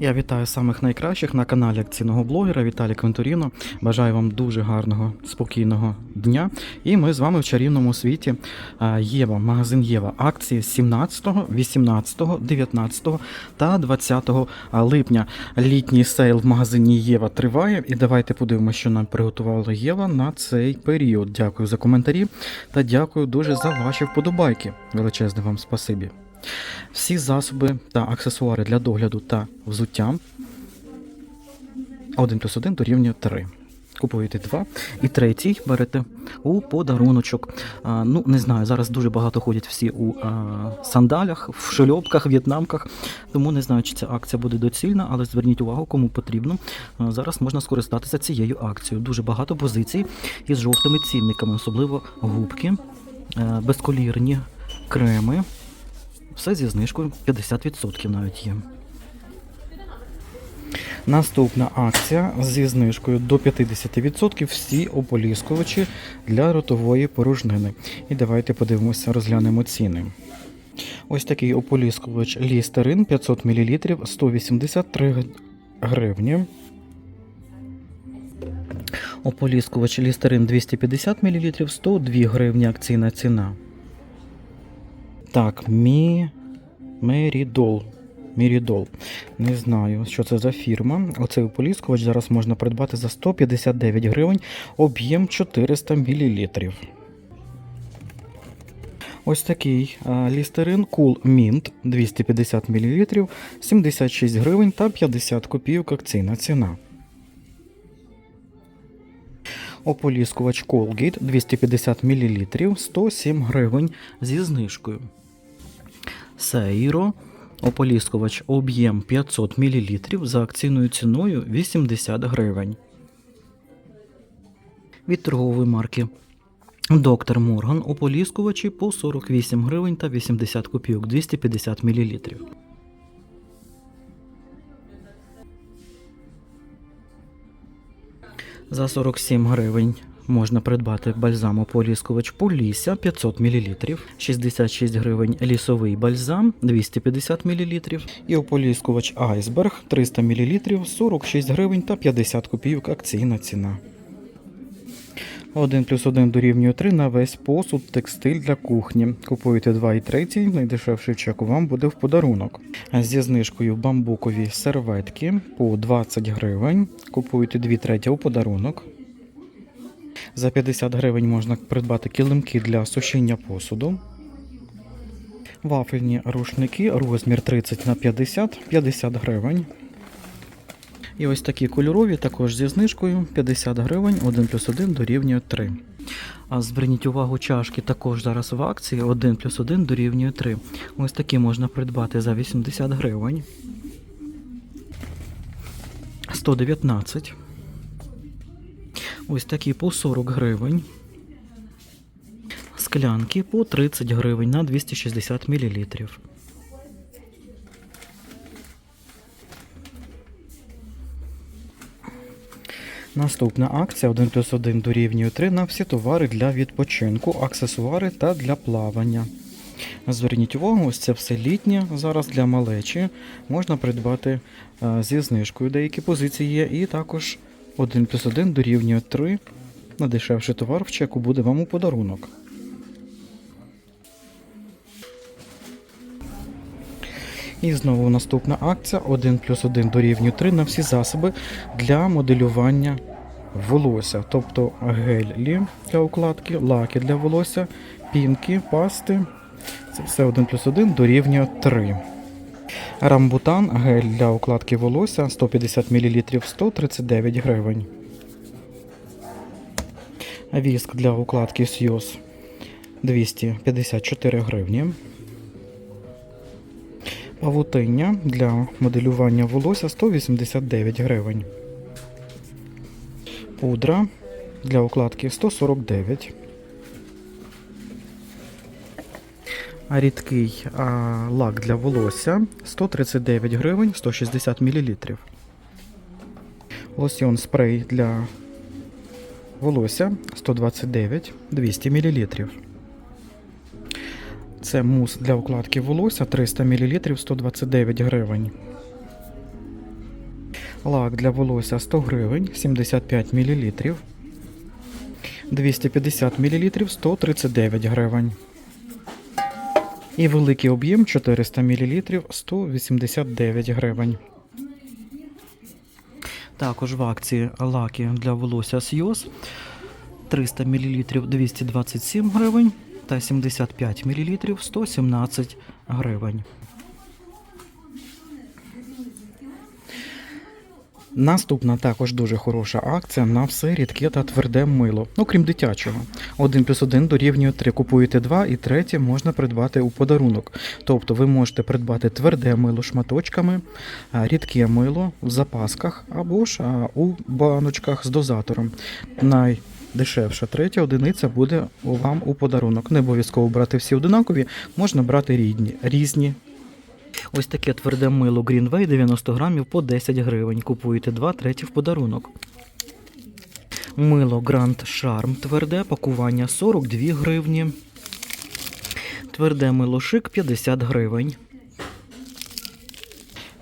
Я вітаю самих найкращих на каналі акційного блогера Віталій Квентуріно. Бажаю вам дуже гарного, спокійного дня. І ми з вами в чарівному світі Єва, магазин Єва. Акції 17, 18, 19 та 20 липня. Літній сейл в магазині Єва триває. І давайте подивимося, що нам приготувала Єва на цей період. Дякую за коментарі та дякую дуже за ваші вподобайки. Величезне вам спасибі. Всі засоби та аксесуари для догляду та взуття 1 плюс 1 дорівнює 3. Купуєте два і третій берете у подаруночок. А, ну, не знаю, зараз дуже багато ходять всі у а, сандалях, в шльопках, в'єтнамках. Тому не знаю, чи ця акція буде доцільна, але зверніть увагу, кому потрібно. А, зараз можна скористатися цією акцією. Дуже багато позицій із жовтими цінниками, особливо губки, е, безколірні креми. Все зі знижкою 50% навіть є. Наступна акція зі знижкою до 50% всі ополіскувачі для ротової порожнини. І давайте подивимося, розглянемо ціни. Ось такий ополіскувач Лістерин 500 мл 183 гривні. Ополіскувач Лістерин 250 мл 102 гривні акційна ціна. Так, Мі... Мерідол. Мірідол. Не знаю, що це за фірма. Оцей ополіскувач зараз можна придбати за 159 гривень, об'єм 400 мл. Ось такий а, лістерин Cool Mint 250 мл, 76 гривень та 50 копійок акційна ціна. Ополіскувач Colgate 250 мл 107 гривень зі знижкою. Сейро ополіскувач об'єм 500 мл за акційною ціною 80 гривень. Від торгової марки Доктор Морган ополіскувачі по 48 гривень та 80 копійок 250 мл. За 47 гривень можна придбати бальзам ополіскувач Полісся 500 мл, 66 гривень лісовий бальзам 250 мл і ополіскувач Айсберг 300 мл 46 гривень та 50 копійок акційна ціна. 1 плюс 1 дорівнює 3 на весь посуд, текстиль для кухні. Купуєте 2 і 3, найдешевший чек вам буде в подарунок. Зі знижкою бамбукові серветки по 20 гривень. Купуєте 2 треті у подарунок. За 50 гривень можна придбати килимки для сушіння посуду. Вафельні рушники, розмір 30 на 50, 50 гривень. І ось такі кольорові, також зі знижкою 50 гривень, 1 плюс 1 дорівнює 3. А зверніть увагу, чашки також зараз в акції 1 плюс 1 дорівнює 3. Ось такі можна придбати за 80 гривень. 119. Ось такі по 40 гривень. Склянки по 30 гривень на 260 мл. Наступна акція 1 плюс 1 дорівнює 3 на всі товари для відпочинку, аксесуари та для плавання. Зверніть увагу, ось це все літнє зараз для малечі. Можна придбати е, зі знижкою. Деякі позиції є, і також 1 плюс 1 дорівнює 3. На дешевший товар в чеку буде вам у подарунок. І знову наступна акція 1 плюс 1 дорівнює 3 на всі засоби для моделювання волосся. Тобто гелі для укладки, лаки для волосся, пінки, пасти. Це все 1 плюс 1 дорівнює 3. Рамбутан гель для укладки волосся 150 мл 139 гривень. Віск для укладки Сйоз 254 гривні. Павутиння для моделювання волосся 189 гривень. Пудра для укладки 149. А рідкий а, лак для волосся 139 гривень 160 мл. Лосьон спрей для волосся 129 200 мл. Це мус для укладки волосся 300 мл 129 гривень. Лак для волосся 100 гривень, 75 мл. 250 мл 139 гривень. І великий об'єм 400 мл 189 гривень. Також в акції лаки для волосся Сйоз 300 мл 227 гривень та 75 мл 117 гривень. Наступна також дуже хороша акція на все рідке та тверде мило, ну крім дитячого. 1 плюс 1 дорівнює 3. Купуєте 2 і третє можна придбати у подарунок. Тобто ви можете придбати тверде мило шматочками, рідке мило в запасках або ж у баночках з дозатором. Найдешевша третя одиниця буде вам у подарунок. Не обов'язково брати всі одинакові, можна брати рідні, різні. Ось таке тверде мило Greenway 90 грамів по 10 гривень. Купуєте 2 треті в подарунок. Мило Grand Charm тверде, пакування 42 гривні. Тверде мило шик 50 гривень.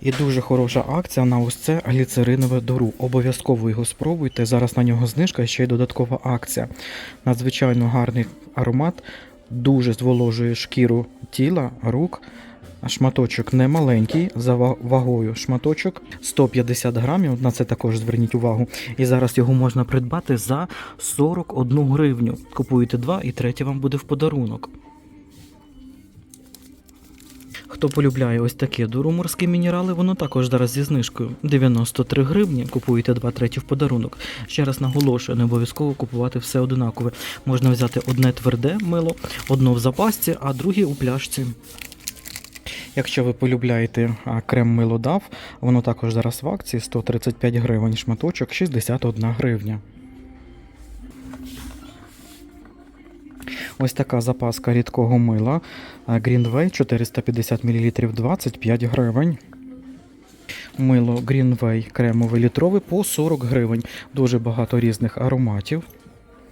І дуже хороша акція на ось це гліцеринове дору. Обов'язково його спробуйте. Зараз на нього знижка ще й додаткова акція. Надзвичайно гарний аромат, дуже зволожує шкіру тіла, рук. Шматочок не маленький, за вагою шматочок 150 грамів. На це також зверніть увагу. І зараз його можна придбати за 41 гривню. Купуєте два і третє вам буде в подарунок. Хто полюбляє ось таке дуру-морські мінерали, воно також зараз зі знижкою 93 гривні. Купуєте два треті в подарунок. Ще раз наголошую, не обов'язково купувати все одинакове. Можна взяти одне тверде мило, одно в запасці, а друге у пляшці. Якщо ви полюбляєте крем мило дав, воно також зараз в акції 135 гривень, шматочок 61 гривня. Ось така запаска рідкого мила Greenway 450 мл 25 гривень. Мило Greenway кремове літрове по 40 гривень. Дуже багато різних ароматів.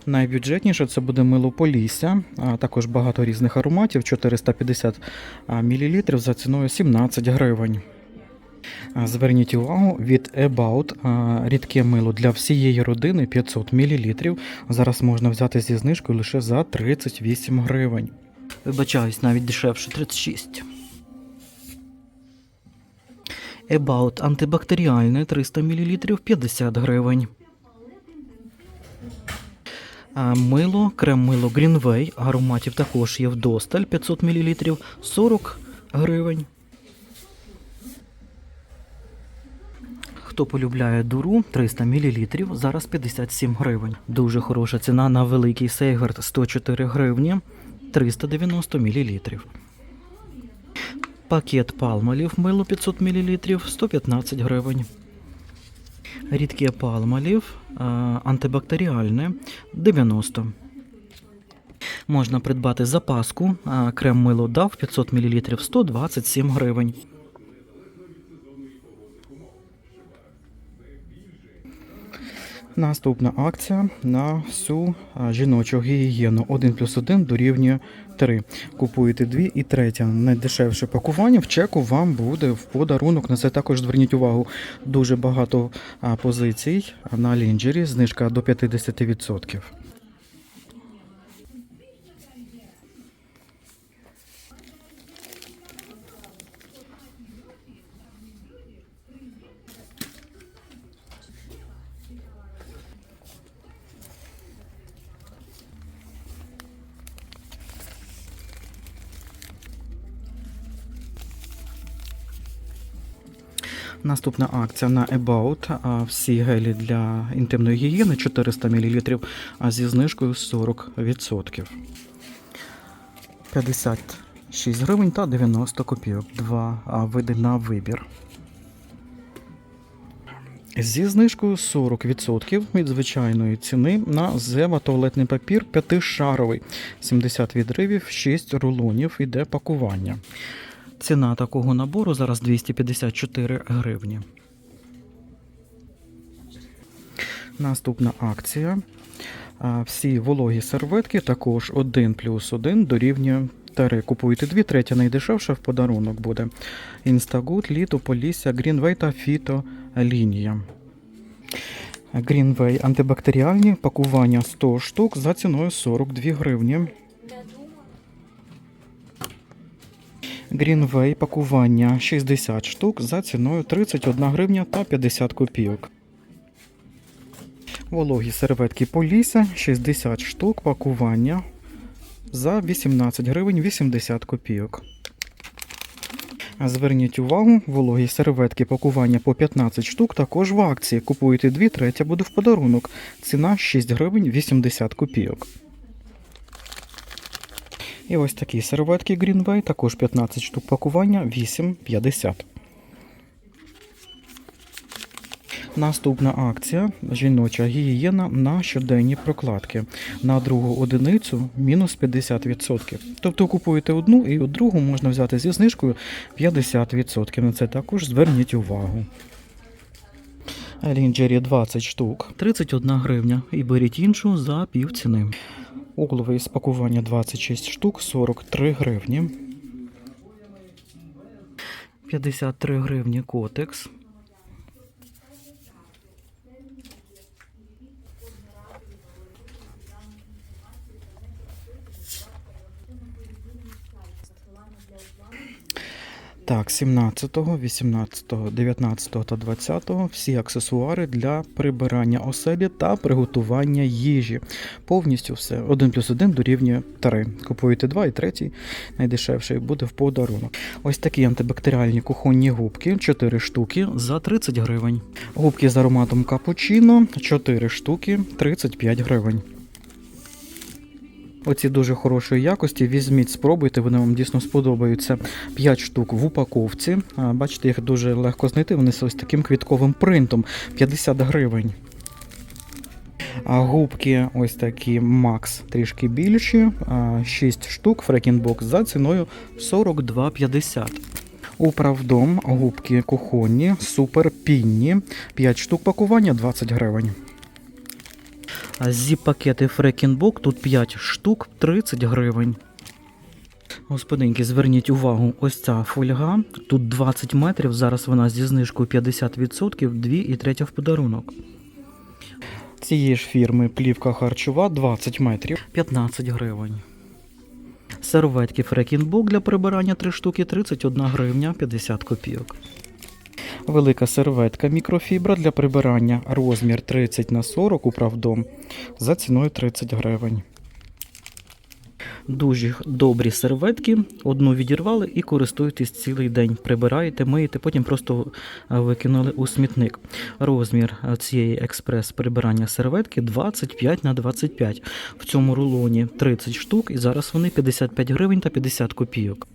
Найбюджетніше це буде мило Полісся, а також багато різних ароматів 450 мл за ціною 17 гривень. А, Зверніть увагу, від About рідке мило для всієї родини 500 мл. Зараз можна взяти зі знижкою лише за 38 гривень. Вибачаюсь, навіть дешевше 36. About антибактеріальне 300 мл 50 гривень. Мило, крем-мило Greenway, ароматів також є вдосталь 500 мл 40 гривень. Хто полюбляє дуру 300 мл, зараз 57 гривень. Дуже хороша ціна на великий Сейгард 104 гривні 390 мл. Пакет палмолів мило 500 мл 115 гривень. Рідке палмолів а, антибактеріальне 90. Можна придбати запаску крем мило дав 500 мл 127 гривень. Наступна акція на всю жіночу гігієну 1 плюс 1 дорівнює 3. Купуєте дві і третя. Найдешевше пакування в чеку вам буде в подарунок. На це також зверніть увагу. Дуже багато позицій на лінджері, знижка до 50%. Наступна акція на About. Всі гелі для інтимної гігієни 400 мл, зі знижкою 40%. 56 гривень та 90 копійок. Два види на вибір. Зі знижкою 40% від звичайної ціни на Зева туалетний папір 5-шаровий. 70 відривів, 6 рулонів іде пакування. Ціна такого набору зараз 254 гривні. Наступна акція. Всі вологі серветки також 1 плюс 1 дорівнює Тари. Купуєте дві, третя найдешевша в подарунок буде. Інстагут, літо, Полісся, Грінвей та Фіто лінія. Грінвей антибактеріальні пакування 100 штук за ціною 42 гривні. Грінвей пакування 60 штук за ціною 31 гривня та 50 копійок. Вологі серветки Полісся 60 штук пакування за 18 гривень 80 копійок. Зверніть увагу, вологі серветки пакування по 15 штук також в акції. Купуєте 2, третя буде в подарунок. Ціна 6 гривень 80 копійок. І ось такі серветки Greenway, також 15 штук пакування 8,50. Наступна акція жіноча гігієна на щоденні прокладки. На другу одиницю мінус 50%. Тобто купуєте одну і другу можна взяти зі знижкою 50%. На це також зверніть увагу. Лінджері 20 штук, 31 гривня. І беріть іншу за пів ціни. Углове із пакування 26 штук, 43 гривні. 53 гривні котекс. Так, 17, 18, 19 та 20 всі аксесуари для прибирання оселі та приготування їжі. Повністю все. 1 плюс 1 дорівнює 3. Купуєте 2 і 3 найдешевший буде в подарунок. Ось такі антибактеріальні кухонні губки, 4 штуки за 30 гривень. Губки з ароматом капучино, 4 штуки, 35 гривень. Оці дуже хорошої якості. Візьміть, спробуйте, вони вам дійсно сподобаються. 5 штук в упаковці. Бачите, їх дуже легко знайти. Вони ось таким квітковим принтом 50 гривень. А губки ось такі Max трішки більші. 6 штук фрекінбокс за ціною 42,50. Управдом губки кухонні, супер пінні. 5 штук пакування 20 гривень. Зіп-пакети Фрекінбок, тут 5 штук, 30 гривень. Господинки, зверніть увагу, ось ця фольга. Тут 20 метрів, зараз вона зі знижкою 50%, 2 і 3 в подарунок. Цієї ж фірми плівка харчова 20 метрів, 15 гривень. Серветки Фрекінбок для прибирання 3 штуки 31 гривня 50 копійок. Велика серветка мікрофібра для прибирання розмір 30 на 40 управдом за ціною 30 гривень. Дуже добрі серветки. Одну відірвали і користуєтесь цілий день. Прибираєте, миєте, потім просто е, викинули у смітник. Розмір е, цієї експрес прибирання серветки 25 на 25. В цьому рулоні 30 штук, і зараз вони 55 гривень та 50 копійок.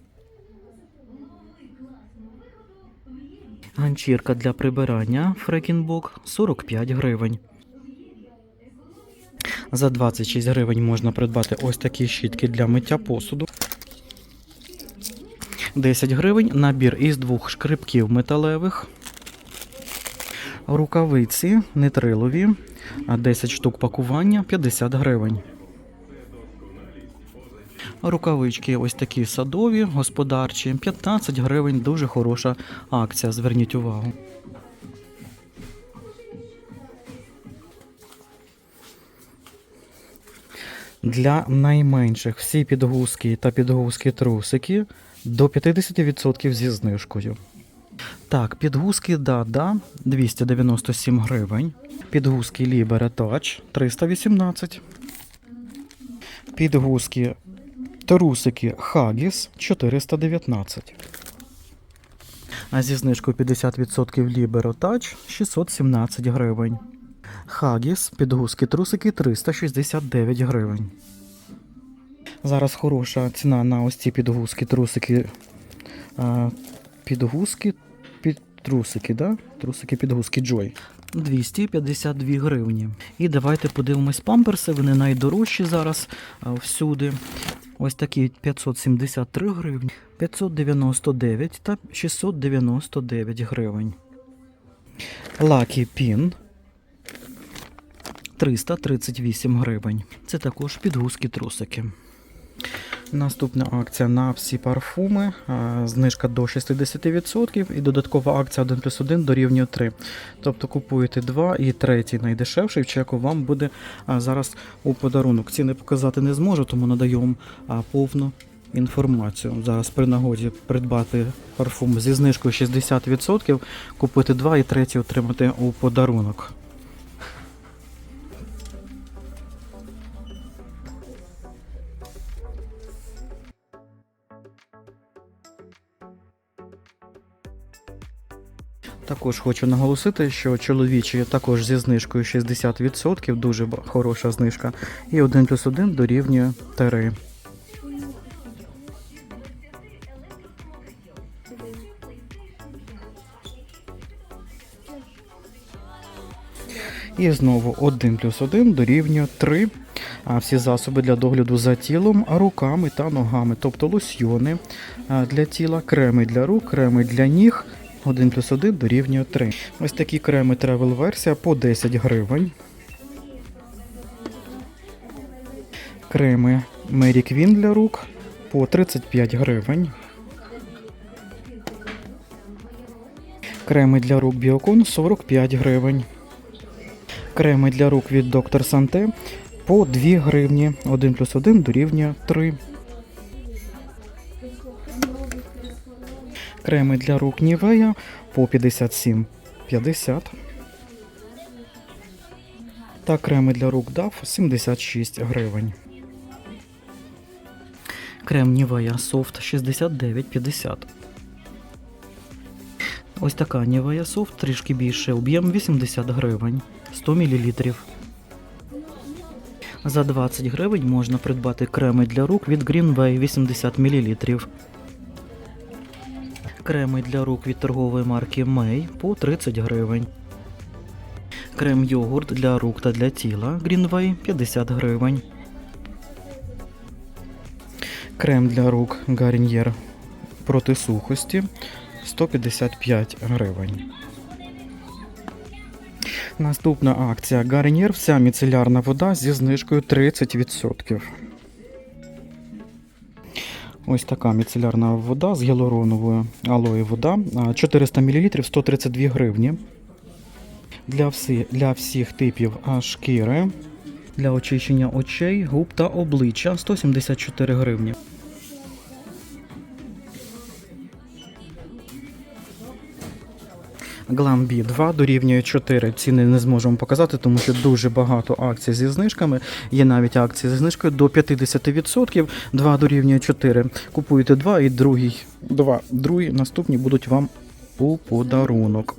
Ганчірка для прибирання Фрекінбок 45 гривень. За 26 гривень можна придбати ось такі щітки для миття посуду. 10 гривень набір із двох шкребків металевих. Рукавиці нитрилові. 10 штук пакування 50 гривень. Рукавички ось такі садові, господарчі, 15 гривень, дуже хороша акція. Зверніть увагу. Для найменших всі підгузки та підгузки трусики до 50% зі знижкою. Так, підгузки да-да 297 гривень. Підгузки Libera Touch 318. Підгузки Трусики Хагіс 419. А зі знижкою 50% Libero Touch 617 гривень. Хагіс, підгузки трусики 369 гривень. Зараз хороша ціна на ось ці підгузки, трусики. Підгузки, під трусики, да? Трусики, підгузки Joy. 252 гривні. І давайте подивимось памперси. Вони найдорожчі зараз всюди. Ось такі 573 гривні, 599 та 699 гривень. Лакі пін 338 гривень. Це також підгузки трусики. Наступна акція на всі парфуми, знижка до 60% і додаткова акція 1 плюс 1 дорівнює 3. Тобто купуєте 2 і третій найдешевший в чеку вам буде зараз у подарунок. Ціни показати не зможу, тому надаю вам повну інформацію. Зараз при нагоді придбати парфум зі знижкою 60%, купити 2 і третій отримати у подарунок. Також хочу наголосити, що чоловічі також зі знижкою 60%, дуже хороша знижка. І 1 плюс 1 дорівнює 3. І знову 1 плюс 1 дорівнює 3. А всі засоби для догляду за тілом, руками та ногами, тобто лосьйони для тіла, креми для рук, креми для ніг. 1 плюс 1 дорівнює 3. Ось такі креми тревел версія по 10 гривень. Креми Mary Queen для рук по 35 гривень. Креми для рук Біокон 45 гривень. Креми для рук від Доктор Санте по 2 гривні. 1 плюс 1 дорівнює 3. Креми для рук Нівея по 57,50. Та креми для рук DAF 76 гривень. Крем Нівея Soft 69,50. Ось така Нівея Soft трішки більше, об'єм 80 гривень, 100 мл. За 20 гривень можна придбати креми для рук від Greenway 80 мл. Креми для рук від торгової марки May по 30 гривень. Крем йогурт для рук та для тіла Greenway 50 гривень. Крем для рук Garnier проти сухості 155 гривень. Наступна акція Garnier вся міцелярна вода зі знижкою 30%. Ось така міцелярна вода з гіалуроновою алої вода. 400 мл 132 гривні. Для, всі, для всіх типів шкіри. Для очищення очей, губ та обличчя 174 гривні. Гламбі 2 дорівнює 4. Ціни не зможемо показати, тому що дуже багато акцій зі знижками. Є навіть акції зі знижкою до 50%. 2 дорівнює 4. Купуєте 2 і другий. 2. Другі наступні будуть вам у подарунок.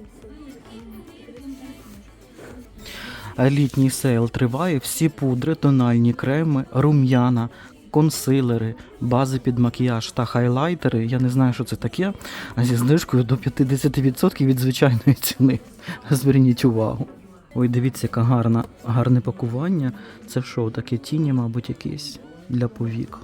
Літній сейл триває. Всі пудри, тональні креми, рум'яна, консилери, бази під макіяж та хайлайтери. Я не знаю, що це таке. А зі знижкою до 50% від звичайної ціни. Зверніть увагу. Ой, дивіться, яка гарна, гарне пакування. Це що, таке тіні, мабуть, якісь для повік.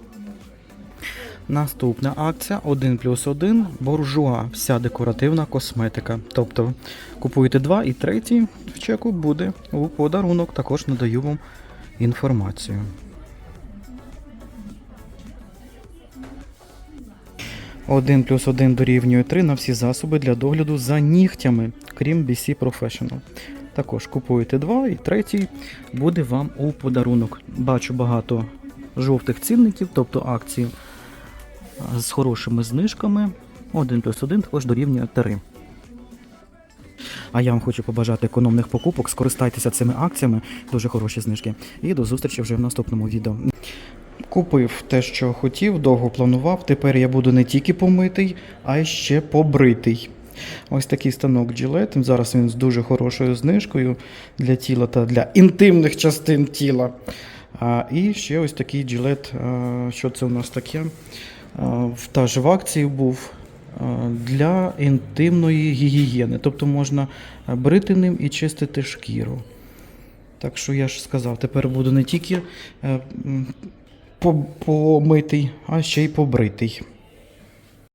Наступна акція 1 плюс 1 буржуа, вся декоративна косметика. Тобто купуєте два і третій в чеку буде у подарунок. Також надаю вам інформацію. Один плюс один дорівнює 3 на всі засоби для догляду за нігтями, крім BC Professional. Також купуєте два і третій буде вам у подарунок. Бачу багато жовтих цінників, тобто акції а, з хорошими знижками. 1 плюс 1 також дорівнює 3. А я вам хочу побажати економних покупок. Скористайтеся цими акціями, дуже хороші знижки. І до зустрічі вже в наступному відео. Купив те, що хотів, довго планував. Тепер я буду не тільки помитий, а й ще побритий. Ось такий станок Gillette. Зараз він з дуже хорошою знижкою для тіла та для інтимних частин тіла. А, і ще ось такий Gillette, що це у нас таке? А, в- Теж в акції був для інтимної гігієни. Тобто можна брити ним і чистити шкіру. Так що я ж сказав, тепер буду не тільки е, помитий, а ще й побритий.